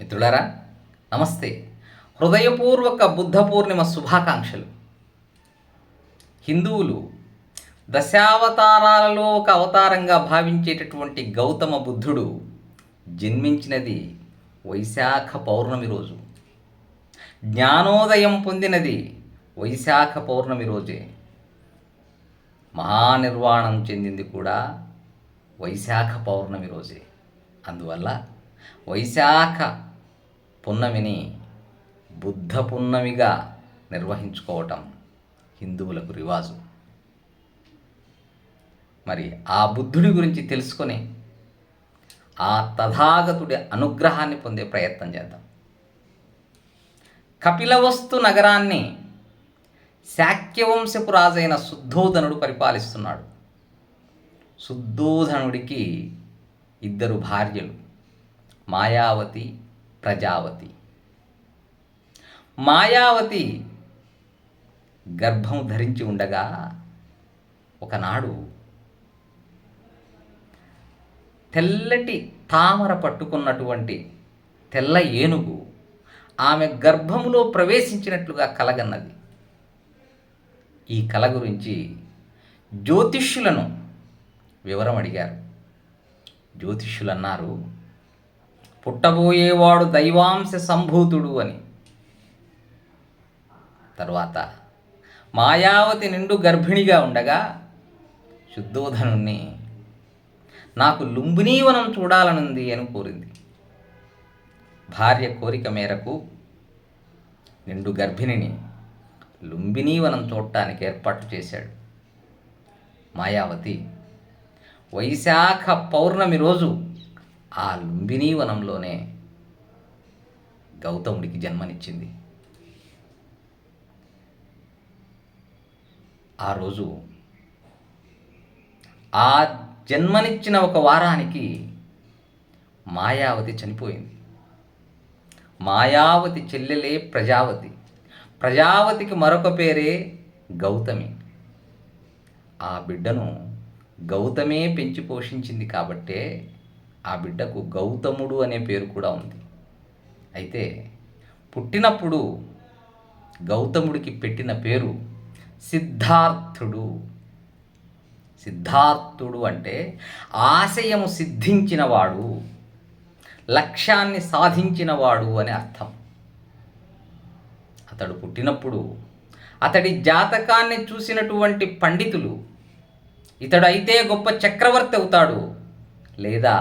మిత్రులారా నమస్తే. హృదయపూర్వక బుద్ధ పూర్ణిమ శుభాకాంక్షలు. హిందువులు దశావతారాలలో ఒక అవతారంగా భావించేటటువంటి గౌతమ బుద్ధుడు జన్మించినది వైశాఖ పౌర్ణమి రోజు. జ్ఞానోదయం పొందినది వైశాఖ పౌర్ణమి రోజే. మహానిర్వాణం చెందింది కూడా వైశాఖ పౌర్ణమి రోజే. అందువల్ల వైశాఖ పున్నమిని బుద్ధ పున్నమిగా నిర్వహించుకోవటం హిందువులకు రివాజు. మరి ఆ బుద్ధుడి గురించి తెలుసుకొని ఆ తథాగతుడి అనుగ్రహాన్ని పొందే ప్రయత్నం చేద్దాం. కపిలవస్తు నగరాన్ని శాక్యవంశపు రాజైన శుద్ధోధనుడు పరిపాలిస్తున్నాడు. శుద్ధోధనుడికి ఇద్దరు భార్యలు మాయావతి ప్రజావతి. మాయావతి గర్భం ధరించి ఉండగా ఒకనాడు తెల్లటి తామర పట్టుకున్నటువంటి తెల్ల ఏనుగు ఆమె గర్భములో ప్రవేశించినట్లుగా కలగన్నది. ఈ కల గురించి జ్యోతిష్యులను వివరం అడిగారు. జ్యోతిష్యులు అన్నారు పుట్టబోయేవాడు దైవాంశ సంభూతుడు అని. తర్వాత మాయావతి నిండు గర్భిణిగా ఉండగా శుద్ధోధనుణ్ణి నాకు లుంబినీవనం చూడాలనుంది అని కోరింది. భార్య కోరిక మేరకు నిండు గర్భిణిని లుంబినీవనం చూడటానికి ఏర్పాటు చేశాడు. మాయావతి వైశాఖ పౌర్ణమి రోజు ఆ లుంబినీవనంలోనే గౌతముడికి జన్మనిచ్చింది. ఆ రోజు ఆ జన్మనిచ్చిన ఒక వారానికి మాయావతి చనిపోయింది. మాయావతి చెల్లెలే ప్రజావతి. ప్రజావతికి మరొక పేరే గౌతమి. ఆ బిడ్డను గౌతమే పెంచి పోషించింది కాబట్టే ఆ బిడ్డకు గౌతముడు అనే పేరు కూడా ఉంది. అయితే పుట్టినప్పుడు గౌతముడికి పెట్టిన పేరు సిద్ధార్థుడు. సిద్ధార్థుడు అంటే ఆశయము సిద్ధించినవాడు లక్ష్యాన్ని సాధించినవాడు అని అర్థం. అతడు పుట్టినప్పుడు అతడి జాతకాన్ని చూసినటువంటి పండితులు ఇతడైతే గొప్ప చక్రవర్తి అవుతాడు లేదా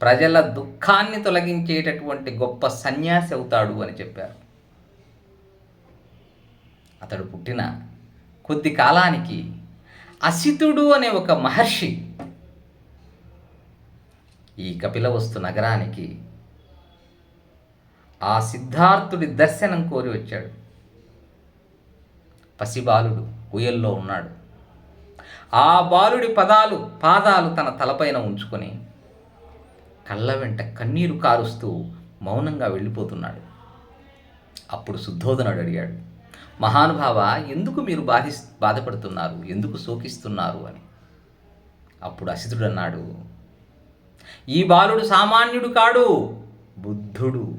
ప్రజల దుఃఖాన్ని తొలగించేటటువంటి గొప్ప సన్యాసి అవుతాడు అని చెప్పారు. అతడు పుట్టిన కొద్ది కాలానికి అసితుడు అనే ఒక మహర్షి ఈ కపిలవస్తు నగరానికి ఆ సిద్ధార్థుడి దర్శనం కోరి వచ్చాడు. పసిబాలుడు ఉయల్లో ఉన్నాడు. ఆ బాలుడి పదాలు పాదాలు తన తలపైన ఉంచుకొని కళ్ళ వెంట కన్నీరు కారుస్తూ మౌనంగా వెళ్ళిపోతున్నాడు. అప్పుడు శుద్ధోదనుడు అడిగాడు మహానుభావ ఎందుకు మీరు బాధి బాధపడుతున్నారు? ఎందుకు శోకిస్తున్నారు? అని. అప్పుడు అసితుడు అన్నాడు ఈ బాలుడు సామాన్యుడు కాడు బుద్ధుడు.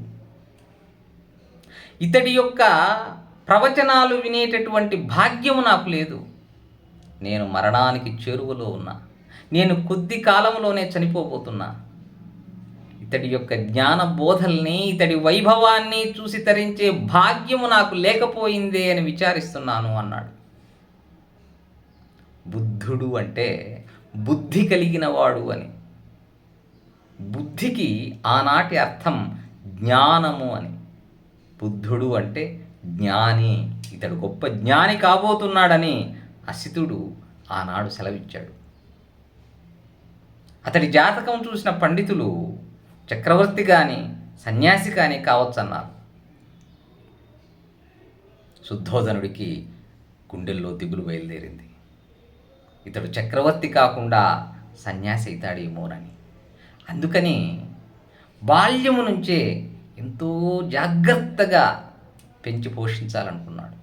ఇతడి యొక్క ప్రవచనాలు వినేటటువంటి భాగ్యము నాకు లేదు. నేను మరణానికి చేరువలో ఉన్నా. నేను కొద్ది కాలంలోనే చనిపోబోతున్నా. ఇతడి యొక్క జ్ఞాన బోధల్ని ఇతడి వైభవాన్ని చూసి తరించే భాగ్యము నాకు లేకపోయిందే అని విచారిస్తున్నాను అన్నాడు. బుద్ధుడు అంటే బుద్ధి కలిగిన వాడు అని. బుద్ధికి ఆనాటి అర్థం జ్ఞానము అని. బుద్ధుడు అంటే జ్ఞాని ఇతడు గొప్ప జ్ఞాని కాబోతున్నాడని అసితుడు ఆనాడు సెలవిచ్చాడు. అతడి జాతకం చూసిన పండితులు చక్రవర్తి కానీ సన్యాసి కానీ కావచ్చన్నారు. శుద్ధోధనుడికి గుండెల్లో దిగులు బయలుదేరింది. ఇతడు చక్రవర్తి కాకుండా సన్యాసి అవుతాడేమోనని అందుకని బాల్యము నుంచే ఎంతో జాగ్రత్తగా పెంచి పోషించాలనుకున్నాడు.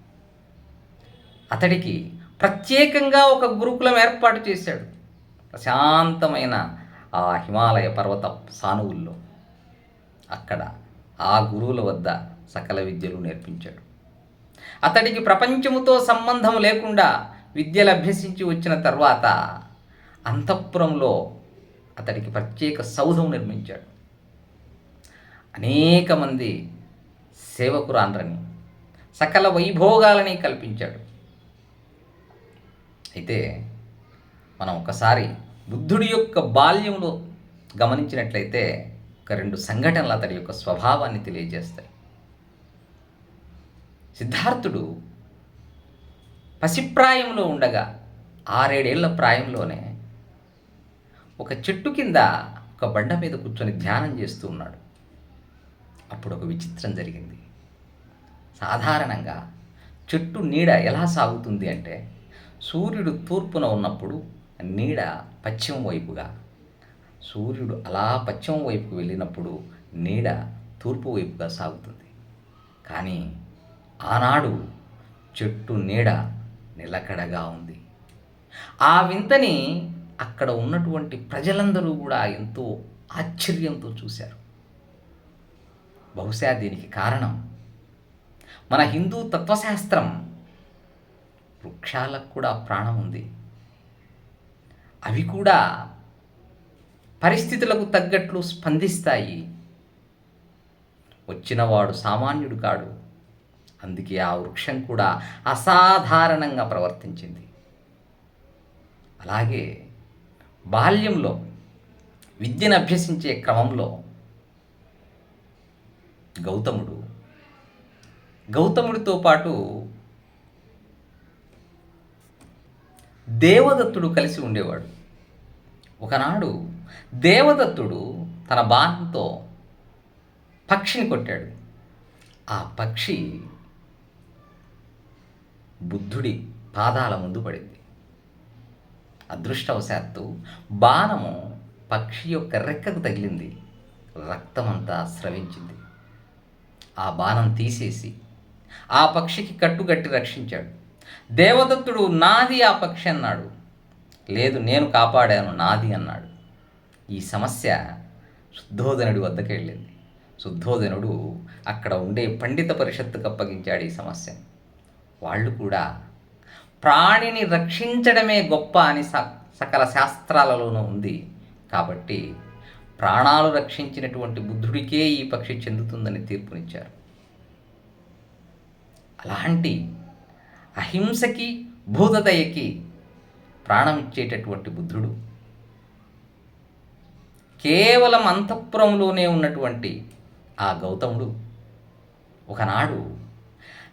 అతడికి ప్రత్యేకంగా ఒక గురుకులం ఏర్పాటు చేశాడు. ప్రశాంతమైన ఆ హిమాలయ పర్వత సానువుల్లో అక్కడ ఆ గురువుల వద్ద సకల విద్యలు నేర్పించాడు. అతడికి ప్రపంచముతో సంబంధం లేకుండా విద్యలు అభ్యసించి వచ్చిన తర్వాత అంతఃపురంలో అతడికి ప్రత్యేక సౌధం నిర్మించాడు. అనేక మంది సేవకురాన్రని సకల వైభోగాలని కల్పించాడు. అయితే మనం ఒకసారి బుద్ధుడి యొక్క బాల్యంలో గమనించినట్లయితే ఒక రెండు సంఘటనలు అతడి యొక్క స్వభావాన్ని తెలియజేస్తాయి. సిద్ధార్థుడు పసిప్రాయంలో ఉండగా ఆరేడేళ్ళ ప్రాయంలోనే ఒక చెట్టు కింద ఒక బండ మీద కూర్చొని ధ్యానం చేస్తూ ఉన్నాడు. అప్పుడు ఒక విచిత్రం జరిగింది. సాధారణంగా చెట్టు నీడ ఎలా సాగుతుంది అంటే సూర్యుడు తూర్పున ఉన్నప్పుడు నీడ పశ్చిమ వైపుగా. సూర్యుడు అలా పశ్చిమ వైపుకు వెళ్ళినప్పుడు నీడ తూర్పు వైపుగా సాగుతుంది. కానీ ఆనాడు చెట్టు నీడ నిలకడగా ఉంది. ఆ వింతని అక్కడ ఉన్నటువంటి ప్రజలందరూ కూడా ఎంతో ఆశ్చర్యంతో చూశారు. బహుశా దీనికి కారణం మన హిందూ తత్వశాస్త్రం వృక్షాలకు కూడా ప్రాణం ఉంది. అవి కూడా పరిస్థితులకు తగ్గట్లు స్పందిస్తాయి. వచ్చినవాడు సామాన్యుడు కాడు. అందుకే ఆ వృక్షం కూడా అసాధారణంగా ప్రవర్తించింది. అలాగే బాల్యంలో విద్యను అభ్యసించే క్రమంలో గౌతముడు గౌతముడితో పాటు దేవదత్తుడు కలిసి ఉండేవాడు. ఒకనాడు దేవదత్తుడు తన బాణంతో పక్షిని కొట్టాడు. ఆ పక్షి బుద్ధుడి పాదాల ముందు పడింది. అదృష్టవశాత్తు బాణము పక్షి యొక్క రెక్కకు తగిలింది. రక్తమంతా స్రవించింది. ఆ బాణం తీసేసి ఆ పక్షికి కట్టుగట్టి రక్షించాడు. దేవదత్తుడు నాది ఆ పక్షి అన్నాడు. లేదు నేను కాపాడాను నాది అన్నాడు. ఈ సమస్య శుద్ధోదనుడి వద్దకు వెళ్ళింది. శుద్ధోదనుడు అక్కడ ఉండే పండిత పరిషత్తుకు అప్పగించాడు ఈ సమస్య. వాళ్ళు కూడా ప్రాణిని రక్షించడమే గొప్ప అని స సకల శాస్త్రాలలోనూ ఉంది. కాబట్టి ప్రాణాలు రక్షించినటువంటి బుద్ధుడికే ఈ పక్షి చెందుతుందని తీర్పునిచ్చారు. అలాంటి అహింసకి భూతదయకి ప్రాణం ఇచ్చేటటువంటి బుద్ధుడు. కేవలం అంతఃపురంలోనే ఉన్నటువంటి ఆ గౌతముడు ఒకనాడు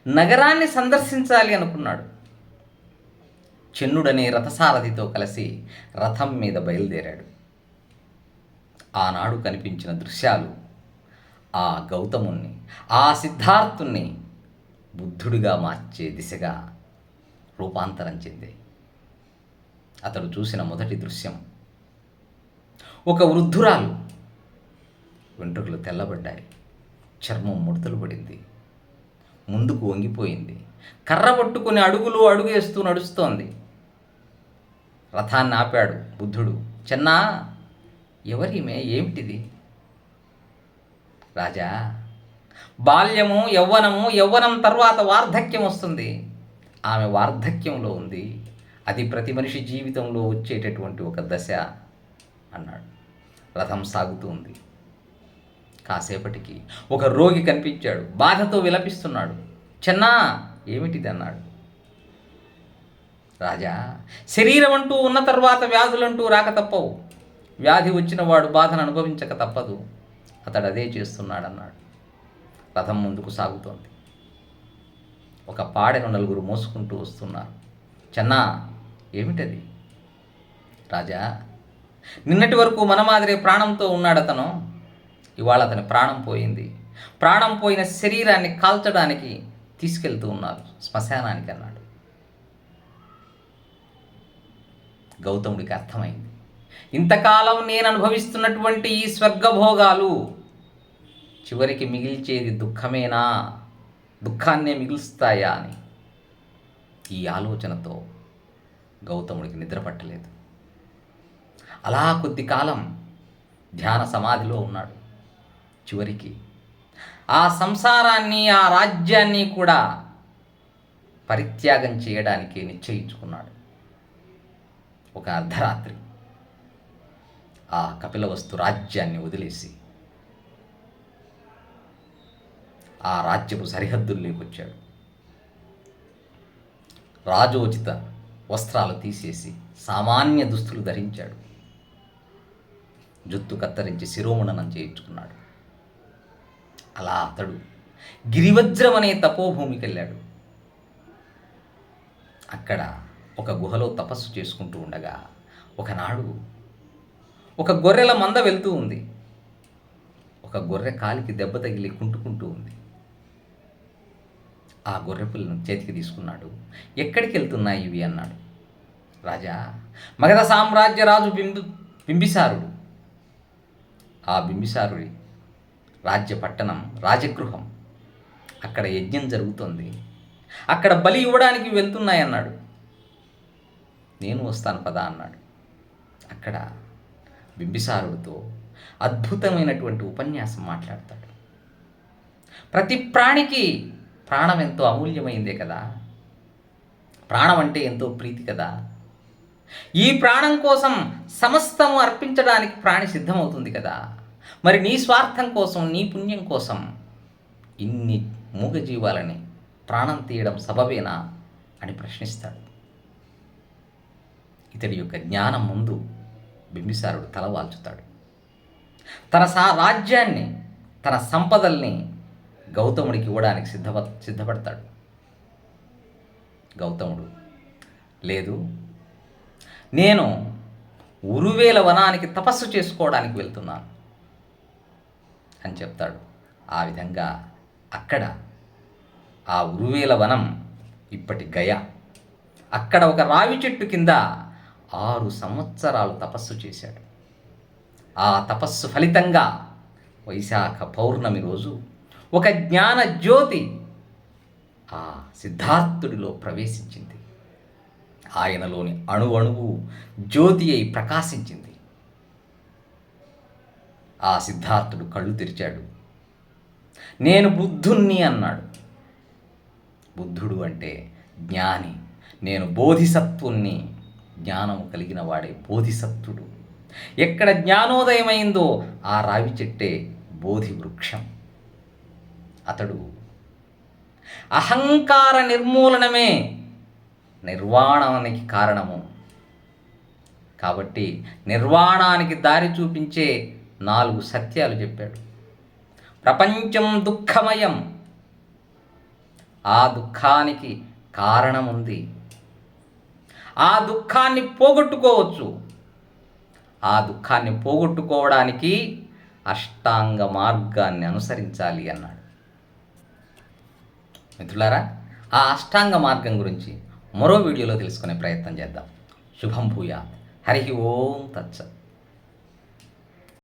నగరాన్ని సందర్శించాలి అనుకున్నాడు. చెన్నుడనే రథసారథితో కలిసి రథం మీద బయలుదేరాడు. ఆనాడు కనిపించిన దృశ్యాలు ఆ గౌతముణ్ణి ఆ సిద్ధార్థుణ్ణి బుద్ధుడిగా మార్చే దిశగా రూపాంతరం చెంది. అతడు చూసిన మొదటి దృశ్యం. ఒక వృద్ధురాలు. వెంట్రుకలు తెల్లబడ్డాయి. చర్మం ముడతలు పడింది. ముందుకు వంగిపోయింది. కర్ర పట్టుకుని అడుగులు అడుగు వేస్తూ నడుస్తోంది. రథాన్ని ఆపాడు బుద్ధుడు. చెన్నా ఎవరిమే? ఏమిటిది? రాజా బాల్యము యవ్వనము యవ్వనం తర్వాత వార్ధక్యం వస్తుంది. ఆమె వార్ధక్యంలో ఉంది. అది ప్రతి మనిషి జీవితంలో వచ్చేటటువంటి ఒక దశ అన్నాడు. రథం సాగుతూ ఉంది. కాసేపటికి ఒక రోగి కనిపించాడు. బాధతో విలపిస్తున్నాడు. చెన్నా ఏమిటిది? అన్నాడు. రాజా శరీరం అంటూ ఉన్న తర్వాత వ్యాధులంటూ రాక తప్పవు. వ్యాధి వచ్చిన వాడు బాధను అనుభవించక తప్పదు. అతడు అదే చేస్తున్నాడన్నాడు. రథం ముందుకు సాగుతోంది. ఒక పాడెను నలుగురు మోసుకుంటూ వస్తున్నారు. చెన్నా ఏమిటది? రాజా నిన్నటి వరకు మన మాదిరి ప్రాణంతో ఉన్నాడు అతను ఇవాళ అతని ప్రాణం పోయింది. ప్రాణం పోయిన శరీరాన్ని కాల్చడానికి తీసుకెళ్తూ ఉన్నారు శ్మశానానికి అన్నాడు. గౌతముడికి అర్థమైంది. ఇంతకాలం నేను అనుభవిస్తున్నటువంటి ఈ స్వర్గభోగాలు చివరికి మిగిల్చేది దుఃఖమేనా? దుఃఖాన్నే మిగులుస్తాయా అని ఈ ఆలోచనతో గౌతముడికి నిద్ర పట్టలేదు. అలా కొద్ది కాలం ధ్యాన సమాధిలో ఉన్నాడు. చివరికి ఆ సంసారాన్ని ఆ రాజ్యాన్ని కూడా పరిత్యాగం చేయడానికి నిశ్చయించుకున్నాడు. ఒక అర్ధరాత్రి ఆ కపిలవస్తు రాజ్యాన్ని వదిలేసి ఆ రాజ్యపు సరిహద్దుల్లోకి వచ్చాడు. రాజోచిత వస్త్రాలు తీసేసి సామాన్య దుస్తులు ధరించాడు. జుత్తు కత్తరించి శిరోమణనం చేయించుకున్నాడు. అలా అతడు గిరివజ్రం అనే తపోభూమికి వెళ్ళాడు అక్కడ ఒక గుహలో తపస్సు చేసుకుంటూ ఉండగా ఒకనాడు ఒక గొర్రెల మంద వెళ్తూ ఉంది. ఒక గొర్రె కాలికి దెబ్బ తగిలి కుంటుకుంటూ ఉంది. ఆ గొర్రెపిల్లను చేతికి తీసుకున్నాడు. ఎక్కడికి వెళ్తున్నాయి ఇవి అన్నాడు. రాజా మగధ సామ్రాజ్య రాజు బింబు బింబిసారుడు. ఆ బింబిసారుడి రాజ్య పట్టణం రాజగృహం. అక్కడ యజ్ఞం జరుగుతుంది. అక్కడ బలి ఇవ్వడానికి వెళ్తున్నాయన్నాడు నేను వస్తాను పదా అన్నాడు. అక్కడ బింబిసారుడితో అద్భుతమైనటువంటి ఉపన్యాసం మాట్లాడతాడు. ప్రతి ప్రాణికి ప్రాణం ఎంతో అమూల్యమైందే కదా? ప్రాణం అంటే ఎంతో ప్రీతి కదా? ఈ ప్రాణం కోసం సమస్తము అర్పించడానికి ప్రాణి సిద్ధమవుతుంది కదా? మరి నీ స్వార్థం కోసం నీ పుణ్యం కోసం ఇన్ని మూగజీవాలని ప్రాణం తీయడం సబబేనా అని ప్రశ్నిస్తాడు. ఇతడి యొక్క జ్ఞానం ముందు బింబిసారుడు తల వాల్చుతాడు. తన సా రాజ్యాన్ని తన సంపదల్ని గౌతముడికి ఇవ్వడానికి సిద్ధప సిద్ధపడతాడు. గౌతముడు లేదు నేను ఉరువేల వనానికి తపస్సు చేసుకోవడానికి వెళ్తున్నాను అని చెప్తాడు. ఆ విధంగా అక్కడ ఆ ఉరువేల వనం ఇప్పటి గయ. అక్కడ ఒక రావి చెట్టు కింద ఆరు సంవత్సరాలు తపస్సు చేశాడు. ఆ తపస్సు ఫలితంగా వైశాఖ పౌర్ణమి రోజు ఒక జ్ఞాన జ్యోతి ఆ సిద్ధార్థుడిలో ప్రవేశించింది. ఆయనలోని అణు అణువు జ్యోతి అయి ప్రకాశించింది. ఆ సిద్ధార్థుడు కళ్ళు తెరిచాడు. నేను బుద్ధుణ్ణి అన్నాడు. బుద్ధుడు అంటే జ్ఞాని. నేను బోధిసత్వుణ్ణి. జ్ఞానము కలిగిన వాడే బోధిసత్వుడు. ఎక్కడ జ్ఞానోదయమైందో ఆ రావి చెట్టే బోధి వృక్షం అతడు. అహంకార నిర్మూలనమే నిర్వాణానికి కారణము. కాబట్టి నిర్వాణానికి దారి చూపించే నాలుగు సత్యాలు చెప్పాడు. ప్రపంచం దుఃఖమయం. ఆ దుఃఖానికి కారణం ఉంది ఆ దుఃఖాన్ని పోగొట్టుకోవచ్చు. ఆ దుఃఖాన్ని పోగొట్టుకోవడానికి అష్టాంగ మార్గాన్ని అనుసరించాలి అన్నాడు. మిత్రులారా ఆ అష్టాంగ మార్గం గురించి మరో వీడియోలో తెలుసుకునే ప్రయత్నం చేద్దాం. శుభం భూయా హరి ఓం తత్సత్.